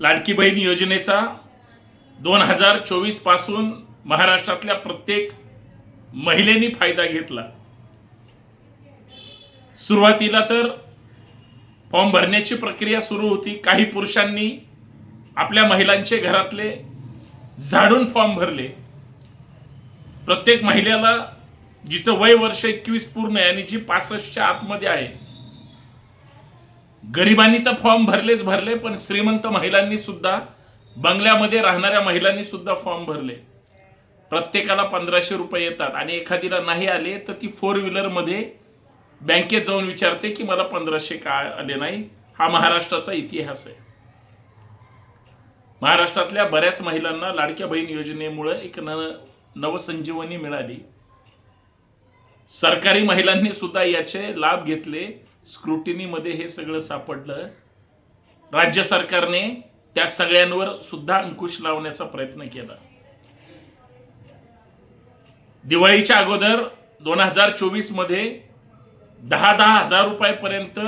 लाडकी बहीण योजनेचा दोन हजार चोवीसपासून महाराष्ट्रातल्या प्रत्येक महिलेनी फायदा घेतला. सुरुवातीला तर फॉर्म भरण्याची प्रक्रिया सुरू होती. काही पुरुषांनी आपल्या महिलांचे घरातले झाडून फॉर्म भरले. प्रत्येक महिलेला जिचं वय वर्ष एकवीस पूर्ण आहे आणि जी पासष्टच्या आतमध्ये आहे गरिबांनी तर फॉर्म भरलेच भरले पण श्रीमंत महिलांनी सुद्धा बंगल्यामध्ये राहणाऱ्या महिलांनी सुद्धा फॉर्म भरले. प्रत्येकाला पंधराशे रुपये येतात आणि एखादीला नाही आले तर ती फोर व्हीलरमध्ये बँकेत जाऊन विचारते की मला पंधराशे का आले नाही? हा महाराष्ट्राचा इतिहास आहे. महाराष्ट्रातल्या बऱ्याच महिलांना लाडक्या बहीण योजनेमुळे एक न नवसंजीवनी मिळाली. सरकारी महिलांनी सुद्धा याचे लाभ घेतले. स्क्रुटिनीमध्ये हे सगळं सापडलं. राज्य सरकारने त्या सगळ्यांवर सुद्धा अंकुश लावण्याचा प्रयत्न केला. दिवाळीच्या अगोदर दोन हजार चोवीसमध्ये दहा दहा हजार रुपयापर्यंत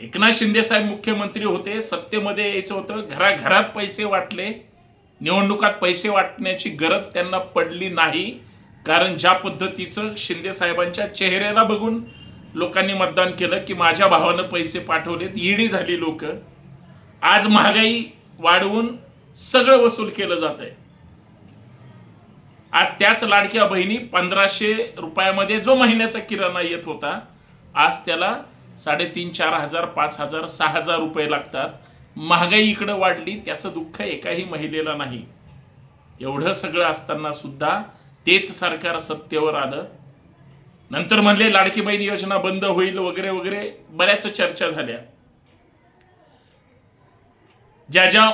एकनाथ शिंदे साहेब मुख्यमंत्री होते. सत्तेमध्ये यायचं होतं. घराघरात पैसे वाटले. निवडणुकात पैसे वाटण्याची गरज त्यांना पडली नाही. कारण ज्या पद्धतीचं शिंदे साहेबांच्या चेहऱ्याला बघून लोकांनी मतदान केलं की माझ्या भावानं पैसे पाठवलेत ईडी झाली लोक. आज महागाई वाढवून सगळं वसूल केलं जात आहे आज त्याच लाडक्या बहिणी पंधराशे रुपयामध्ये जो महिन्याचा किराणा येत होता आज त्याला साडेतीन चार हजार पाच हजार सहा हजार रुपये लागतात. महागाई इकडं वाढली त्याचं दुःख एकाही महिलेला नाही. एवढं सगळं असताना सुद्धा तेच सरकार सत्तेवर आलं. नंतर म्हणले लाडकी बहीण योजना बंद होईल वगैरे वगैरे बऱ्याच चर्चा झाल्या. ज्या ज्या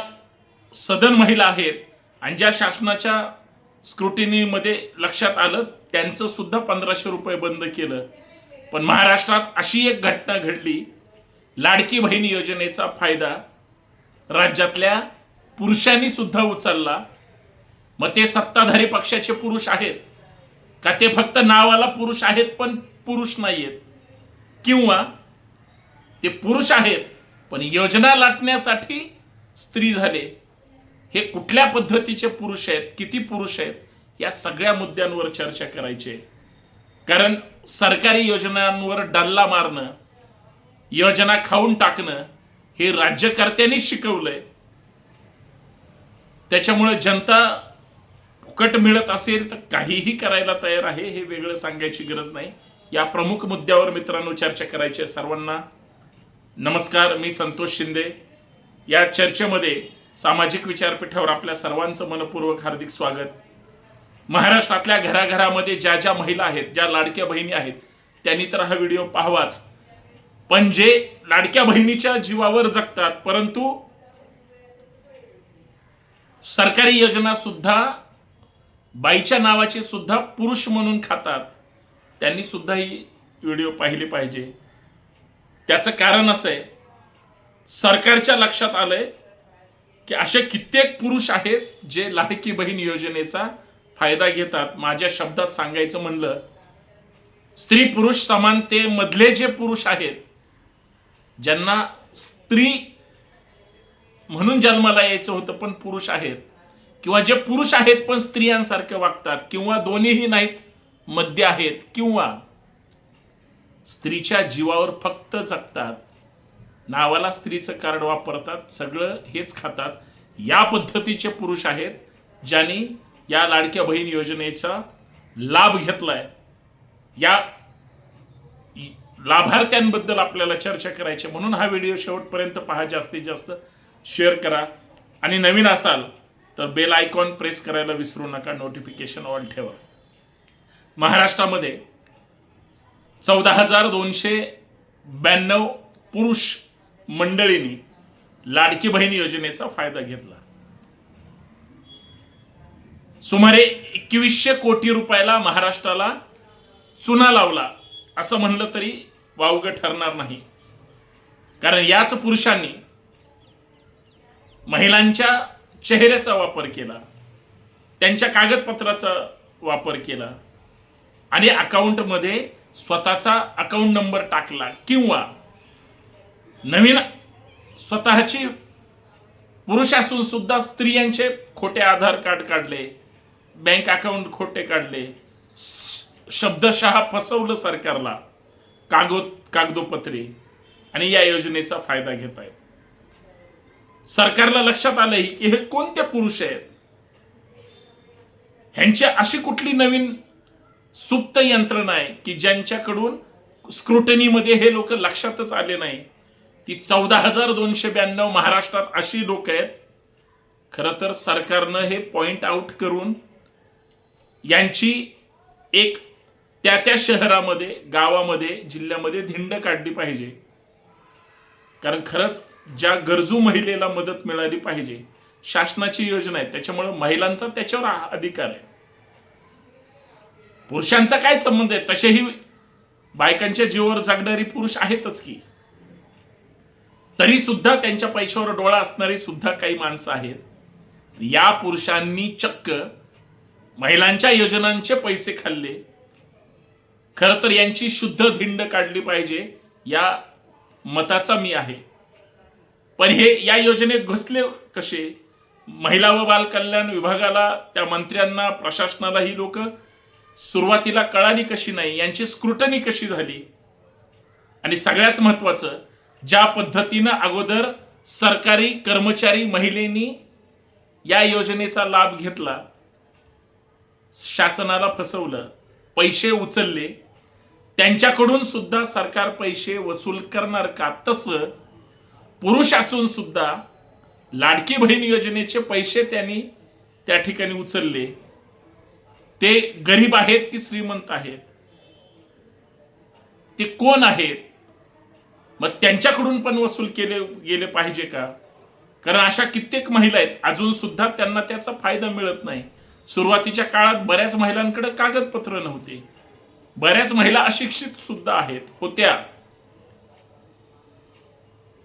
सदन महिला आहेत आणि ज्या शासनाच्या स्क्रुटिनीमध्ये लक्षात आलं त्यांचं सुद्धा पंधराशे रुपये बंद केलं. पण महाराष्ट्रात अशी एक घटना घडली लाडकी बहीण योजनेचा फायदा राज्यातल्या पुरुषांनी सुद्धा उचलला. मग ते सत्ताधारी पक्षाचे पुरुष आहेत. का ते फक्त नावाला पुरुष आहेत पण पुरुष नाहीयेत. किंवा ते पुरुष आहेत पण योजना लाटण्यासाठी स्त्री झाले. हे कुठल्या पद्धतीचे पुरुष आहेत किती पुरुष आहेत या सगळ्या मुद्द्यांवर चर्चा करायची. कारण सरकारी योजनांवर डल्ला मारणं योजना खाऊन टाकणं हे राज्यकर्त्यांनी शिकवलंय. त्याच्यामुळे जनता फुकट मिळत असेल तर काहीही करायला तयार आहे हे वेगळं सांगायची गरज नाही. या प्रमुख मुद्द्यावर मित्रांनो चर्चा करायची आहे सर्वांना. नमस्कार मी संतोष शिंदे. या चर्चेमध्ये सामाजिक विचारपीठावर आपल्या सर्वांचं मनपूर्वक हार्दिक स्वागत. महाराष्ट्रातल्या घराघरामध्ये ज्या ज्या महिला आहेत ज्या लाडक्या बहिणी आहेत त्यांनी तर हा व्हिडिओ पाहावाच. पण जे लाडक्या बहिणीच्या जीवावर जगतात परंतु सरकारी योजना सुद्धा बाईच्या नावाचे सुद्धा पुरुष म्हणून खातात. त्यांनी सुद्धा ही व्हिडिओ पाहिले पाहिजे. त्याचं कारण असं आहे सरकारच्या लक्षात आलंय की असे कित्येक पुरुष आहेत जे लाडकी बहीण योजनेचा फायदा घेतात. माझ्या शब्दात सांगायचं म्हणलं स्त्री पुरुष समानतेमधले जे पुरुष आहेत ज्यांना स्त्री म्हणून जन्माला यायचं होतं पण पुरुष आहेत. किंवा जे पुरुष आहेत पण स्त्रियांसारखे वागतात किंवा दोन्हीही नाहीत मध्य आहेत किंवा स्त्रीच्या जीवावर फक्त जगतात नावाला स्त्रीचं कार्ड वापरतात सगळं हेच खातात या पद्धतीचे पुरुष आहेत ज्यांनी या लाडक्या बहीण योजनेचा लाभ घेतलाय. या लाभार्थ्यांबद्दल आपल्याला चर्चा करायची म्हणून हा व्हिडिओ शेवटपर्यंत पहा जास्तीत जास्त शेअर करा. आणि नवीन असाल तर बेल आयकॉन प्रेस करायला विसरू नका नोटिफिकेशन ऑल ठेवा. महाराष्ट्रामध्ये चौदा हजार दोनशे ब्याण्णव पुरुष मंडळींनी लाडकी बहीण योजनेचा फायदा घेतला. सुमारे एकवीसशे कोटी रुपयाला महाराष्ट्राला चुना लावला असं म्हणलं तरी वावगं ठरणार नाही. कारण याच पुरुषांनी महिलांच्या चेहऱ्याचा वापर केला. त्यांच्या कागदपत्राचा वापर केला. आणि अकाउंटमध्ये स्वतःचा अकाउंट नंबर टाकला किंवा नवीन स्वतःची पुरुष असून सुद्धा स्त्रियांचे खोटे आधार कार्ड काढले बँक अकाउंट खोटे काढले शब्दशः फसवलं सरकारला कागद कागदोपत्री. आणि या योजनेचा फायदा घेत आहेत सरकारला लक्षात आलंय की हे कोणते पुरुष आहेत? ह्यांची अशी कुठली नवीन सुप्त यंत्रणा आहे की ज्यांच्याकडून स्क्रुटनीमध्ये हे लोक लक्षातच आले नाही? ती चौदा हजार दोनशे ब्याण्णव महाराष्ट्रात अशी लोक आहेत. खरं तर सरकारनं हे पॉइंट आउट करून यांची एक त्या त्या शहरामध्ये गावामध्ये जिल्ह्यामध्ये धिंड काढली पाहिजे. कारण खरंच ज्या गरजू महिलेला मदत मिळाली पाहिजे शासनाची योजना आहे त्याच्यामुळे महिलांचा त्याच्यावर अधिकार आहे. पुरुषांचा काय संबंध आहे? तसेही बायकांच्या जीवावर जगणारी पुरुष आहेतच की. तरी सुद्धा त्यांच्या पैशावर डोळा असणारी सुद्धा काही माणसं आहेत. या पुरुषांनी चक्क महिलांच्या योजनांचे पैसे खाल्ले. खर तर यांची शुद्ध धिंड काढली पाहिजे. या मताचा मी आहे. पण हे या योजनेत घुसले कसे? महिला व बालकल्याण विभागाला त्या मंत्र्यांना प्रशासनाला ही लोक सुरुवातीला कळाली कशी नाही यांची स्क्रुटनी कशी झाली? आणि सगळ्यात महत्वाचं ज्या पद्धतीनं अगोदर सरकारी कर्मचारी महिलेनी या योजनेचा लाभ घेतला शासनाला फसवलं पैसे उचलले त्यांच्याकडून सुद्धा सरकार पैसे वसूल करणार का? तसं पुरुष असून सुद्धा लाडकी बहीण योजनेचे पैसे त्यांनी त्या ठिकाणी उचलले. ते गरीब आहेत की श्रीमंत आहेत? ते कोण आहेत? मग त्यांच्याकडून पण वसूल केले गेले पाहिजे का? कारण अशा कित्येक महिला आहेत अजून सुद्धा त्यांना त्याचा फायदा मिळत नाही. सुरुवातीच्या काळात बऱ्याच महिलांकडे कागदपत्र नव्हते. बऱ्याच महिला अशिक्षित सुद्धा आहेत होत्या.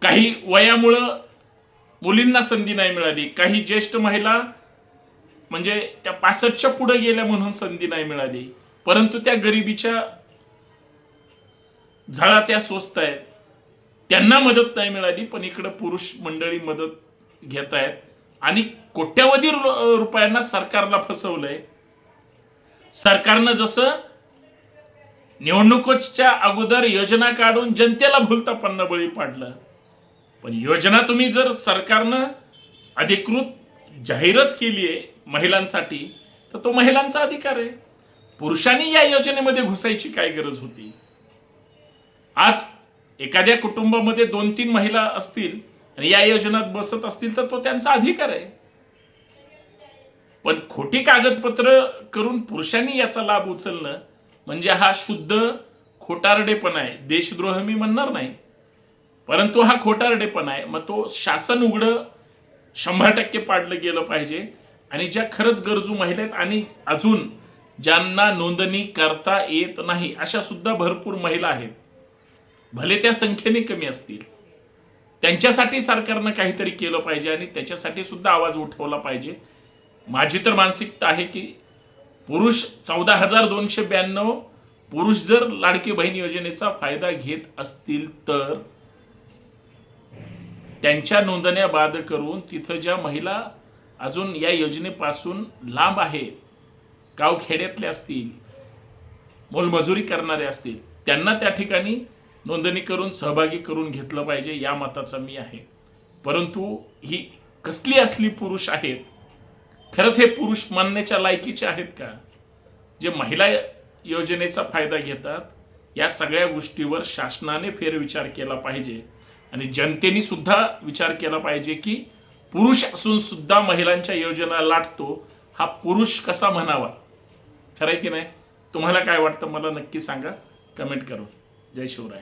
काही वयामुळं मुलींना संधी नाही मिळाली. काही ज्येष्ठ महिला म्हणजे त्या पासष्टच्या पुढे गेल्या म्हणून संधी नाही मिळाली. परंतु त्या गरिबीच्या झळा त्या स्वस्त आहेत. त्यांना मदत नाही मिळाली पण इकडं पुरुष मंडळी मदत घेत आहेत. आणि कोट्यावधी रुपयांना सरकारला फसवलंय. सरकारनं जसं निवडणुकीच्या अगोदर योजना काढून जनतेला भुलता बळी पाडलं. पण योजना तुम्ही जर सरकारनं अधिकृत जाहीरच केली आहे महिलांसाठी तर तो महिलांचा अधिकार आहे. पुरुषांनी या योजनेमध्ये घुसायची काय गरज होती? आज एखाद्या कुटुंबामध्ये दोन तीन महिला असतील आणि या योजनेत बसत असतील तर तो त्यांचा अधिकार आहे. पण खोटी कागदपत्र करून पुरुषांनी याचा लाभ उचलणं म्हणजे हा शुद्ध खोटारडेपणा आहे. देशद्रोह मी म्हणणार नाही. परंतु हा खोटारडेपणा आहे. मग तो शासन उघडं शंभर टक्के पाडलं गेलं पाहिजे. आणि ज्या खरंच गरजू महिला आहेत आणि अजून ज्यांना नोंदणी करता येत नाही अशा सुद्धा भरपूर महिला आहेत. भले त्या संख्येने कमी असतील. त्यांच्यासाठी सरकारनं काहीतरी केलं पाहिजे आणि त्याच्यासाठी सुद्धा आवाज उठवला पाहिजे. माझी तर मानसिकता आहे की पुरुष चौदा हजार दोनशे ब्याण्णव पुरुष जर लाडकी बहीण योजनेचा फायदा घेत असतील तर त्यांच्या नोंदण्या बाद करून तिथं ज्या महिला अजून या योजनेपासून लांब आहेत गावखेड्यातल्या असतील मोलमजुरी करणारे असतील त्यांना त्या ठिकाणी नोंदणी करून सहभागी करून घेतलं पाहिजे या मताचा मी आहे. परंतु ही कसली असली पुरुष आहेत खरंच हे पुरुष मानण्याच्या लायकीचे आहेत का? जे महिला योजनेचा फायदा घेतात या सगळ्या गोष्टीवर शासनाने फेरविचार केला पाहिजे. आणि जनतेने सुद्धा विचार केला पाहिजे की पुरुष असून सुद्धा महिलांच्या योजना लाटतो हा पुरुष कसा म्हणावा? खरं आहे की नाही? तुम्हाला काय वाटतं? मला नक्की सांगा. कमेंट करून. जय शिवराय.